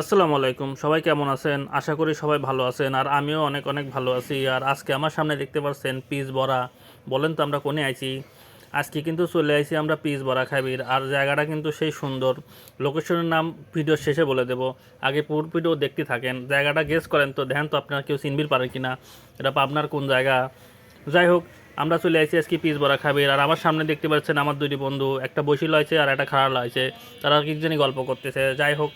আসসালামু আলাইকুম। সবাই কেমন আছেন? আশা করি সবাই ভালো আছেন আর আমিও অনেক অনেক ভালো আছি। আর আজকে আমার সামনে দেখতে পাচ্ছেন পিস বড়া। বলেন তো আমরা কোনে আইছি? আজকে কিন্তু চলে আইছি আমরা পিস বড়া খাবির। আর জায়গাটা কিন্তু সেই সুন্দর। লোকেশনের নাম ভিডিও শেষে বলে দেব। আগে পুরো ভিডিও দেখতে থাকেন। জায়গাটা গেস করেন তো। দেখেন তো আপনারা কেউ চিনবির পারে কি না এটা পাবনার কোন জায়গা? যাই হোক, আমরা চলে আসছি আজকে পিস বড়া খাবির। আর আমার সামনে দেখতে পাচ্ছেন আমার দুটি বন্ধু। একটা বসি লয়েছে আর একটা খাড়া লয়েছে তারা কি জানি গল্প করতেছে। যাই হোক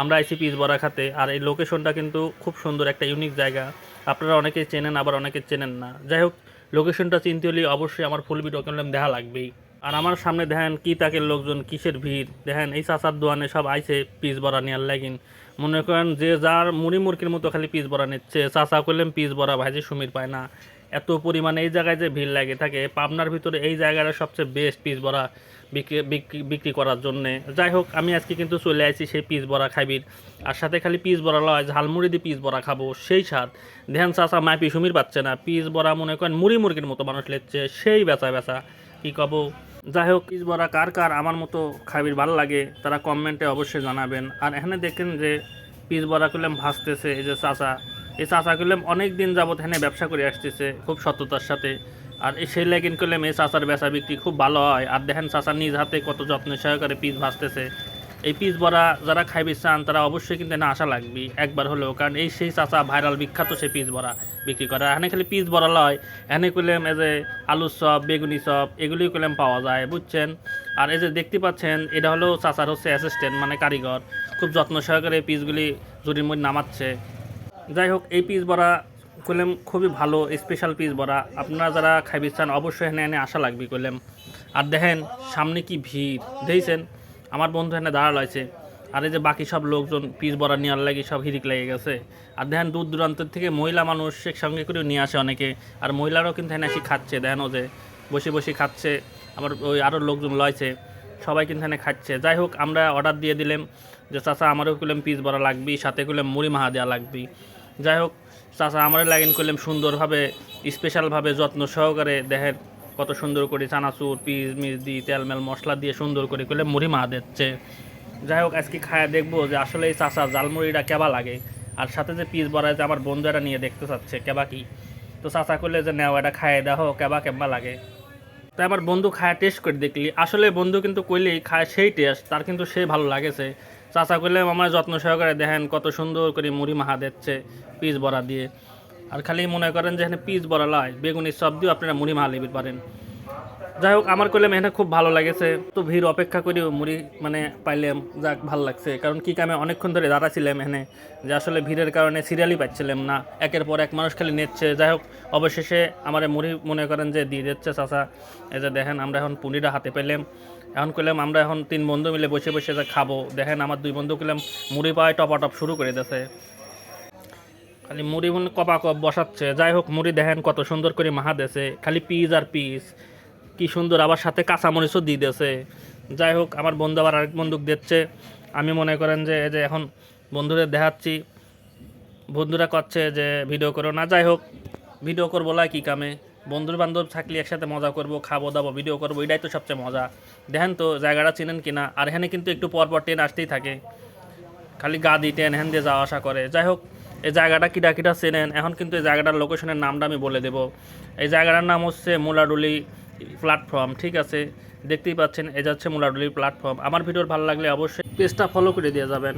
আমরা আইসি পিস বড়া খাতে। আর এই লোকেশনটা কিন্তু খুব সুন্দর, একটা ইউনিক জায়গা। আপনারা অনেকে চেনেন, আবার অনেকে চেনেন না। যাই হোক লোকেশনটা চিনতে হলে অবশ্যই আমার ফুল ভিডিও কিনলাম দেখা লাগবেই। আর আমার সামনে দেখেন কী তাকের লোকজন, কিসের ভিড়। দেখেন, এই চাচার দোয়ানে সব আইছে পিস বড়া নেওয়ার লাগিন। মনে করেন যে যার মুড়ি মুরগির মতো খালি পিস বড়া নিচ্ছে। চাচা করলেন পিস বড়া ভাইজি সুমির পায় না। এত পরিমাণে এই জায়গায় যে ভিড় লাগে, থাকে, পাবনার ভিতরে এই জায়গাটা সবচেয়ে বেস্ট পিস বড়া বিক্রি, বিক্রি- করার জন্যে। যাই হোক, আমি আজকে কিন্তু চলে আসছি সেই পিস বড়া খাইবির। আর সাথে খালি পিস বড়া লয়, ঝালমুড়ি দিয়ে পিস বড়া খাব, সেই স্বাদ। ধ্যান চাচা মায় পিসুমির পাচ্ছে না। পিস বড়া মনে করেন মুড়ি মুরগির মতো মানুষ লেচ্ছে সেই বেচা বেচা। কি কব? যাই হোক পিস বড়া কার কার আমার মতো খাবির ভালো লাগে, তারা কমেন্টে অবশ্যই জানাবেন। আর এখানে দেখেন যে পিস বড়া করলাম ভাসতেছে, এই যে চাচা। এই চাচা করলাম অনেক দিন যাবত এখানে ব্যবসা করে আসতেছে, খুব সততার সাথে। আর এই সেই লেগিন করলাম এই চাচার বেচা বিক্রি খুব ভালো হয়। আর দেখেন চাচা নিজ হাতে কত যত্ন সহকারে পিস ভাসতেছে এই পিস বড়া যারা খাইবে চান, তারা অবশ্যই কিন্তু না আশা লাগবে একবার হলেও। কারণ এই সেই চাচা ভাইরাল বিখ্যাত সেই পিস বড়া বিক্রি করে। এখানে খালি পিস বড়া লয়। এখানে করলাম এই যে আলুর চপ, বেগুনি চপ এগুলি করলাম পাওয়া যায়, বুঝছেন? আর এই যে দেখতে পাচ্ছেন, এটা হলো চাচার হচ্ছে অ্যাসিস্ট্যান্ট মানে কারিগর। খুব যত্ন সহকারে পিসগুলি জুরির মধ্যে নামাচ্ছে। যাই হোক, এই পিস বড়া করলাম খুবই ভালো স্পেশাল পিস বড়া। আপনারা যারা খাইবি চান, অবশ্যই এখানে এনে আসা লাগবে করলাম আর দেখেন, সামনে কি ভিড়। দেখছেন? আমার বন্ধু এখানে দাঁড়া রয়েছে আর এই যে বাকি সব লোকজন পিস বড়া নেওয়ার লাগে সব হিরিক লেগে গেছে। আর দেখেন, দূর দূরান্তের থেকে মহিলা মানুষ সঙ্গে করেও নিয়ে আসে অনেকে। আর মহিলারাও কিন্তু এখানে এসে খাচ্ছে। দেখেন ও যে বসে বসে খাচ্ছে। আবার ওই আরও লোকজন লয়ছে সবাই কিন্তু এখানে খাচ্ছে। যাই হোক, আমরা অর্ডার দিয়ে দিলাম যে, চাচা, আমারও করলাম পিস বড়া লাগবি সাথে করলাম মুড়ি মাহা দেওয়া লাগবি যাই হোক, চাচা আমারও লাগিন করলাম সুন্দরভাবে স্পেশালভাবে যত্ন সহকারে। দেখেন কত সুন্দর করে চানাচুর পিস মিস দিয়ে তেল মেল মশলা দিয়ে সুন্দর করে করলে মুড়ি মা দিচ্ছে যাই হোক, আজকে খায়া দেখব যে আসলে এই চাচা জালমুড়িটা কেবা লাগে। আর সাথে যে পিস বড়া যে আমার বন্ধু এটা নিয়ে দেখতে চাচ্ছে, কেবা কি? তো চাচা করলে যে নেওয়া এটা খায় দেখো, কেবা কেবা লাগে? তাই আমার বন্ধু খায় টেস্ট করে দেখলি। আসলে বন্ধু কিন্তু কইলেই খায় সেই টেস্ট তার কিন্তু সেই ভালো লাগেছে। চাচা করলে আমার যত্ন সহকারে দেখেন কত সুন্দর করে মুড়ি মাহা দিচ্ছে পিস বড়া দিয়ে। আর খালি মনে করেন যে এখানে পিস বড়া লয়, বেগুনি সব দিয়েও আপনারা মুড়ি মাহা লিবির পারেন। যাই হোক, আমার করলাম এখানে খুব ভালো লাগেছে। তো ভিড় অপেক্ষা করেও, মুড়ি মানে পাইলাম, যাক, ভালো লাগছে। কারণ কি কামে অনেকক্ষণ ধরে দাঁড়াছিলাম এখানে, যে আসলে ভিড়ের কারণে সিরিয়ালই পাচ্ছিলাম না। একের পর এক মানুষ খালি নিচ্ছে। যাই হোক, অবশেষে আমার মুড়ি মনে করেন যে দিয়ে দিচ্ছে চাচা। এই যে দেখেন, আমরা এখন পুনিটা হাতে পেলাম। এখন করলাম আমরা এখন তিন বন্ধু মিলে বসে বসে যে খাব। দেখেন, আমার দুই বন্ধু করলাম মুড়ি পায় টপাটপ শুরু করে দিয়েছে। খালি মুড়ি মনে কপা কপ বসাচ্ছে। যাই হোক, মুড়ি দেখেন কত সুন্দর করে মাহা দেছে খালি পিস আর পিস কি সুন্দর আবার সাথে কাঁচামরিচও দিয়ে দিয়েছে। যাই হোক, আমার বন্ধু আবার আরেক বন্দুক দিচ্ছে। আমি মনে করেন যে যে এখন বন্ধুদের দেখাচ্ছি। বন্ধুরা করছে যে ভিডিও করো না। যাই হোক ভিডিও করব লা কি কামে। বন্ধুর বান্ধব থাকলে একসাথে মজা করব, খাব, দাবো ভিডিও করব, এটাই তো সবচেয়ে মজা। দেখেন তো, জায়গাটা চিনেন কিনা আর এখানে কিন্তু একটু পর পর ট্রেন আসতেই থাকে। খালি গা দিয়ে ট্রেন হ্যান দিয়ে যাওয়া আসা করে। যাই হোক, এই জায়গাটা কিটা কিটা চেনেন? এখন কিন্তু এই জায়গাটার লোকেশনের নামটা আমি বলে দেব। এই জায়গাটার নাম হচ্ছে মুলাডুলি প্ল্যাটফর্ম ঠিক আছে? দেখতেই পাচ্ছেন, এ যাচ্ছে মুলাডুলি প্ল্যাটফর্ম আমার ভিডিওর ভালো লাগলে অবশ্যই পেজটা ফলো করে দিয়ে যাবেন।